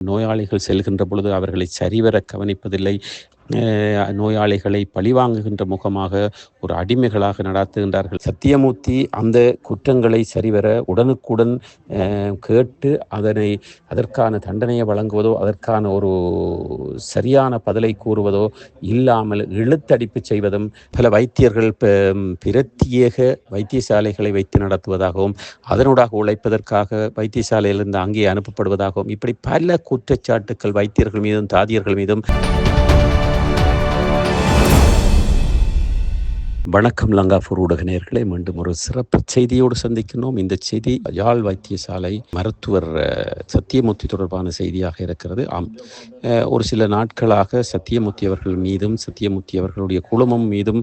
நோயாளிகள் செல்கின்ற பொழுது அவர்களை சரிவர கவனிப்பதில்லை. நோயாளிகளை பழிவாங்குகின்ற முகமாக ஒரு அடிமைகளாக நடத்துகின்றார்கள். சத்தியமூர்த்தி அந்த குற்றங்களை சரிவர உடனுக்குடன் கேட்டு அதனை அதற்கான தண்டனையை வழங்குவதோ அதற்கான ஒரு சரியான பதிலை கூறுவதோ இல்லாமல் இழுத்தடிப்பு செய்வதும் பல வைத்தியர்கள் பிரத்யேக வைத்தியசாலைகளை வைத்து நடத்துவதாகவும் அதனூடாக உழைப்பதற்காக வைத்தியசாலையிலிருந்து அங்கே அனுப்பப்படுவதாகவும் இப்படி பல குற்றச்சாட்டுக்கள் வைத்தியர்கள் மீதும் தாதியர்கள் மீதும் வணக்கம் லங்காபூர் ஊடக நேர்களை மீண்டும் ஒரு சிறப்பு செய்தியோடு சந்திக்கணும் இந்த செய்தி யாழ் வைத்தியசாலை மருத்துவர் சத்தியமூர்த்தி தொடர்பான செய்தியாக இருக்கிறது. ஆம். ஒரு சில நாட்களாக சத்தியமூர்த்தி அவர்கள் மீதும் சத்தியமூர்த்தி அவர்களுடைய குழுமம் மீதும்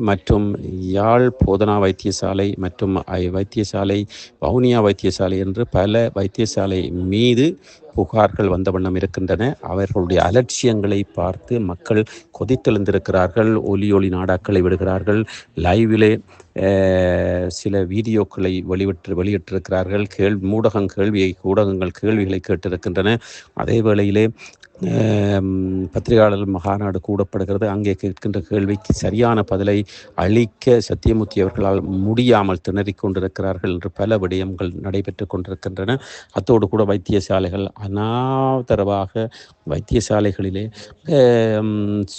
மற்றும் யாழ் போதனா வைத்தியசாலை மற்றும் வைத்தியசாலை வவுனியா வைத்தியசாலை என்று பல வைத்தியசாலை மீது புகார்கள் வந்த வண்ணம் இருக்கின்றன. அவர்களுடைய அலட்சியங்களை பார்த்து மக்கள் கொதித்தெழுந்திருக்கிறார்கள். ஒலி ஒளி நாடாக்களை விடுகிறார்கள். லைவிலே சில வீடியோக்களை வெளியிட்டு வெளியிட்டிருக்கிறார்கள். கேள்வி ஊடகம் கேள்வியை ஊடகங்கள் கேள்விகளை கேட்டிருக்கின்றன. அதே வேளையிலே பத்திரிகையாளர் மகாநாடு கூடப்படுகிறது. அங்கே கேட்கின்ற கேள்விக்கு சரியான பதிலை அளிக்க சத்தியமூர்த்தி அவர்களால் முடியாமல் திணறிக் கொண்டிருக்கிறார்கள் என்று பல விடயங்கள் நடைபெற்று கொண்டிருக்கின்றன. அத்தோடு கூட வைத்தியசாலைகள் அனாதரவாக வைத்தியசாலைகளிலே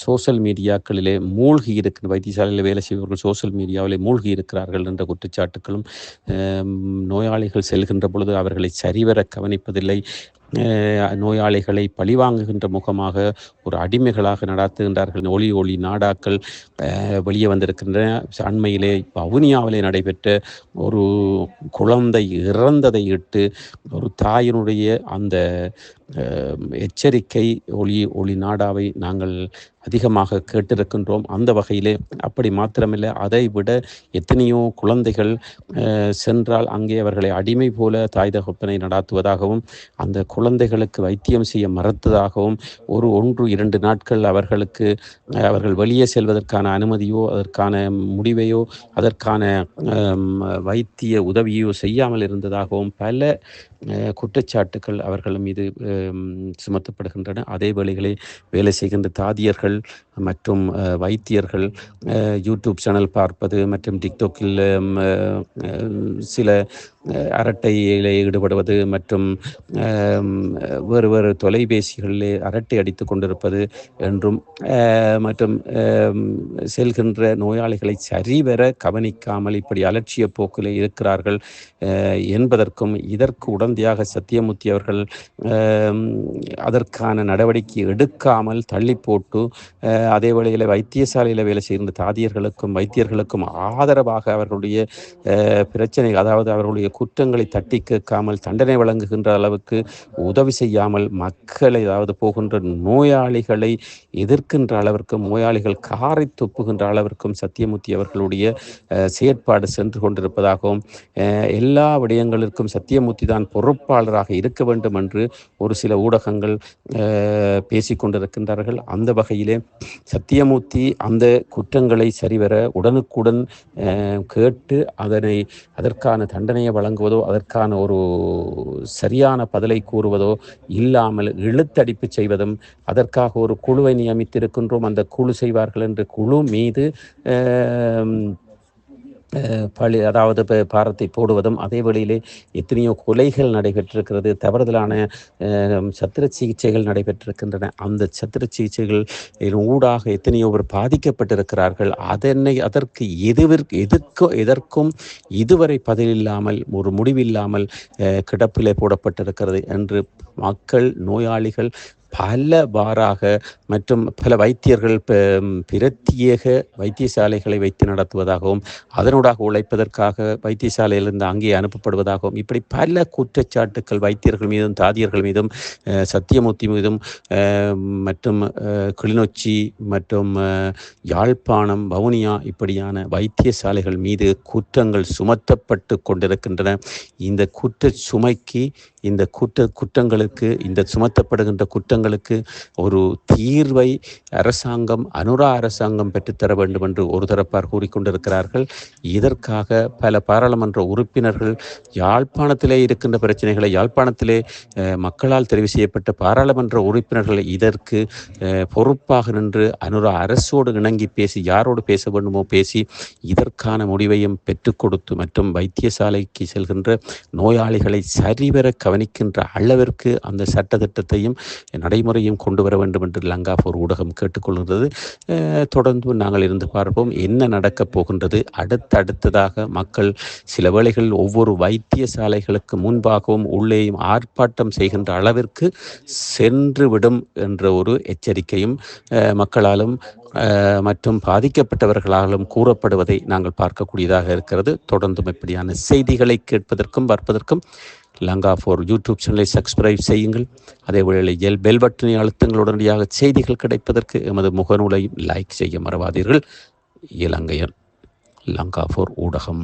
சோசியல் மீடியாக்களிலே மூழ்கி இருக்கின்ற வைத்தியசாலையில் வேலை செய்பவர்கள் சோசியல் மீடியாவிலே மூழ்கி இருக்கிறார்கள் என்ற குற்றச்சாட்டுகளும் நோயாளிகள் செல்கின்ற பொழுது அவர்களை சரிவர கவனிப்பதில்லை. நோயாளிகளை பழிவாங்குகின்ற முகமாக ஒரு அடிமைகளாக நடாத்துகின்றார்கள். ஒளி ஒளி நாடாக்கள் வெளியே வந்திருக்கின்றன. அண்மையிலே வவுனியாவிலே நடைபெற்ற ஒரு குழந்தை இறந்ததை இட்டு ஒரு தாயினுடைய அந்த எச்சரிக்கை ஒளி ஒளி நாடாவை நாங்கள் அதிகமாக கேட்டிருக்கின்றோம். அந்த வகையிலே அப்படி மாத்திரமில்லை. அதை விட எத்தனையோ குழந்தைகள் சென்றால் அங்கே அவர்களை அடிமை போல தாய் தகப்பனை நடாத்துவதாகவும் அந்த குழந்தைகளுக்கு வைத்தியம் செய்ய மறுத்ததாகவும் ஒரு ஒன்று இரண்டு நாட்கள் அவர்களுக்கு அவர்கள் வெளியே செல்வதற்கான அனுமதியோ அதற்கான முடிவையோ அதற்கான வைத்திய உதவியோ செய்யாமல் இருந்ததாகவும் பல குற்றச்சாட்டுகள் அவர்கள் மீது சுமத்தப்படுகின்றன. அதே வேளைகளை வேலை செய்கின்ற தாதியர்கள் மற்றும் வைத்தியர்கள் யூடியூப் சேனல் பார்ப்பது மற்றும் டிக்டாக்கில் சில அரட்டையில் ஈடுபடுவது மற்றும் வேறு வேறு தொலைபேசிகளிலே அரட்டை அடித்து கொண்டிருப்பது என்றும் மற்றும் செல்கின்ற நோயாளிகளை சரிவர கவனிக்காமல் இப்படி அலட்சிய போக்கில் இருக்கிறார்கள் என்பதற்கும் இதற்கு உடந்தையாக சத்தியமூர்த்தி அவர்கள் அதற்கான நடவடிக்கை எடுக்காமல் தள்ளி போட்டு அதே வேளையில் வைத்தியசாலையில் வேலை செய்கின்ற தாதியர்களுக்கும் வைத்தியர்களுக்கும் ஆதரவாக அவர்களுடைய பிரச்சனை அதாவது அவர்களுடைய குற்றங்களை தட்டி கேட்காமல் தண்டனை வழங்குகின்ற அளவுக்கு உதவி செய்யாமல் மக்களை அதாவது போகின்ற நோயாளிகளை எதிர்க்கின்ற அளவிற்கும் நோயாளிகள் காரை துப்புகின்ற அளவிற்கும் சத்தியமூர்த்தி அவர்களுடைய செயற்பாடு சென்று கொண்டிருப்பதாகவும் எல்லா விடயங்களுக்கும் சத்தியமூர்த்தி தான் பொறுப்பாளராக இருக்க வேண்டும் என்று ஒரு சில ஊடகங்கள் பேசிக்கொண்டிருக்கின்றார்கள் அந்த வகையிலே சத்தியமூர்த்தி அந்த குற்றங்களை சரிவர உடனுக்குடன் கேட்டு அதனை அதற்கான தண்டனையை வழங்குவதோ அதற்கான ஒரு சரியான பதிலை கூறுவதோ இல்லாமல் இழுத்தடிப்பு செய்வதும் அதற்காக ஒரு குழுவை நியமித்திருக்கின்றோம். அந்த குழு செய்வார்கள் என்று குழு மீது பழி அதாவது பாரத்தை போடுவதும் அதே வழியிலே எத்தனையோ கொலைகள் நடைபெற்றிருக்கிறது தவறுதலான சத்திர சிகிச்சைகள் நடைபெற்றிருக்கின்றன. அந்த சத்திர சிகிச்சைகள் ஊடாக எத்தனையோ பேர் பாதிக்கப்பட்டிருக்கிறார்கள். அதனை அதற்கு எதுவிற்கு எதற்கும் எதற்கும் இதுவரை பதிலில்லாமல் ஒரு முடிவில்லாமல் கிடப்பிலே போடப்பட்டிருக்கிறது என்று மக்கள் நோயாளிகள் பல பாராக மற்றும் பல வைத்தியர்கள் பிரத்யேக வைத்தியசாலைகளை வைத்து நடத்துவதாகவும் அதனூடாக உழைப்பதற்காக வைத்தியசாலையிலிருந்து அங்கே அனுப்பப்படுவதாகவும் இப்படி பல குற்றச்சாட்டுக்கள் வைத்தியர்கள் மீதும் தாதியர்கள் மீதும் சத்தியமூர்த்தி மீதும் மற்றும் கிளிநொச்சி மற்றும் யாழ்ப்பாணம் வவுனியா இப்படியான வைத்தியசாலைகள் மீது குற்றங்கள் சுமத்தப்பட்டு கொண்டிருக்கின்றன. இந்த குற்ற சுமைக்கு இந்த குற்ற குற்றங்களுக்கு இந்த சுமத்தப்படுகின்ற குற்றங்களுக்கு ஒரு தீர்வை அரசாங்கம் அனுரா அரசாங்கம் பெற்றுத்தர வேண்டும் என்று ஒரு தரப்பார் கூறிக்கொண்டிருக்கிறார்கள். இதற்காக பல பாராளுமன்ற உறுப்பினர்கள் யாழ்ப்பாணத்திலே இருக்கின்ற பிரச்சனைகளை யாழ்ப்பாணத்திலே மக்களால் தெரிவு செய்யப்பட்ட பாராளுமன்ற உறுப்பினர்கள் இதற்கு பொறுப்பாக நின்று அனுரா அரசோடு இணங்கி பேசி யாரோடு பேச வேண்டுமோ பேசி இதற்கான முடிவையும் பெற்றுக் கொடுத்து மற்றும் வைத்தியசாலைக்கு செல்கின்ற நோயாளிகளை சரிவர கவனிக்கின்ற அளவிற்கு அந்த சட்டத்திட்டத்தையும் நடைமுறையும் கொண்டு வர வேண்டும் என்று லங்காபூர் ஊடகம் கேட்டுக்கொள்கிறது. தொடர்ந்து நாங்கள் இருந்து பார்ப்போம் என்ன நடக்கப் போகின்றது. அடுத்தடுத்ததாக மக்கள் சில வேளைகள் ஒவ்வொரு வைத்தியசாலைகளுக்கு முன்பாகவும் உள்ளேயும் ஆர்ப்பாட்டம் செய்கின்ற அளவிற்கு சென்றுவிடும் என்ற ஒரு எச்சரிக்கையும் மக்களாலும் மற்றும் பாதிக்கப்பட்டவர்களாலும் கூறப்படுவதை நாங்கள் பார்க்கக்கூடியதாக இருக்கிறது. தொடர்ந்தும் இப்படியான செய்திகளை கேட்பதற்கும் பார்ப்பதற்கும் லங்கா ஃபோர் யூடியூப் சேனலை சப்ஸ்கிரைப் செய்யுங்கள். அதே வேளையில் பெல் பட்டனை அழுத்தங்கள் உடனடியாக செய்திகள் கிடைப்பதற்கு எமது முகநூலையும் லைக் செய்ய மறவாதீர்கள். இலங்கையன் லங்கா ஃபோர் ஊடகம்.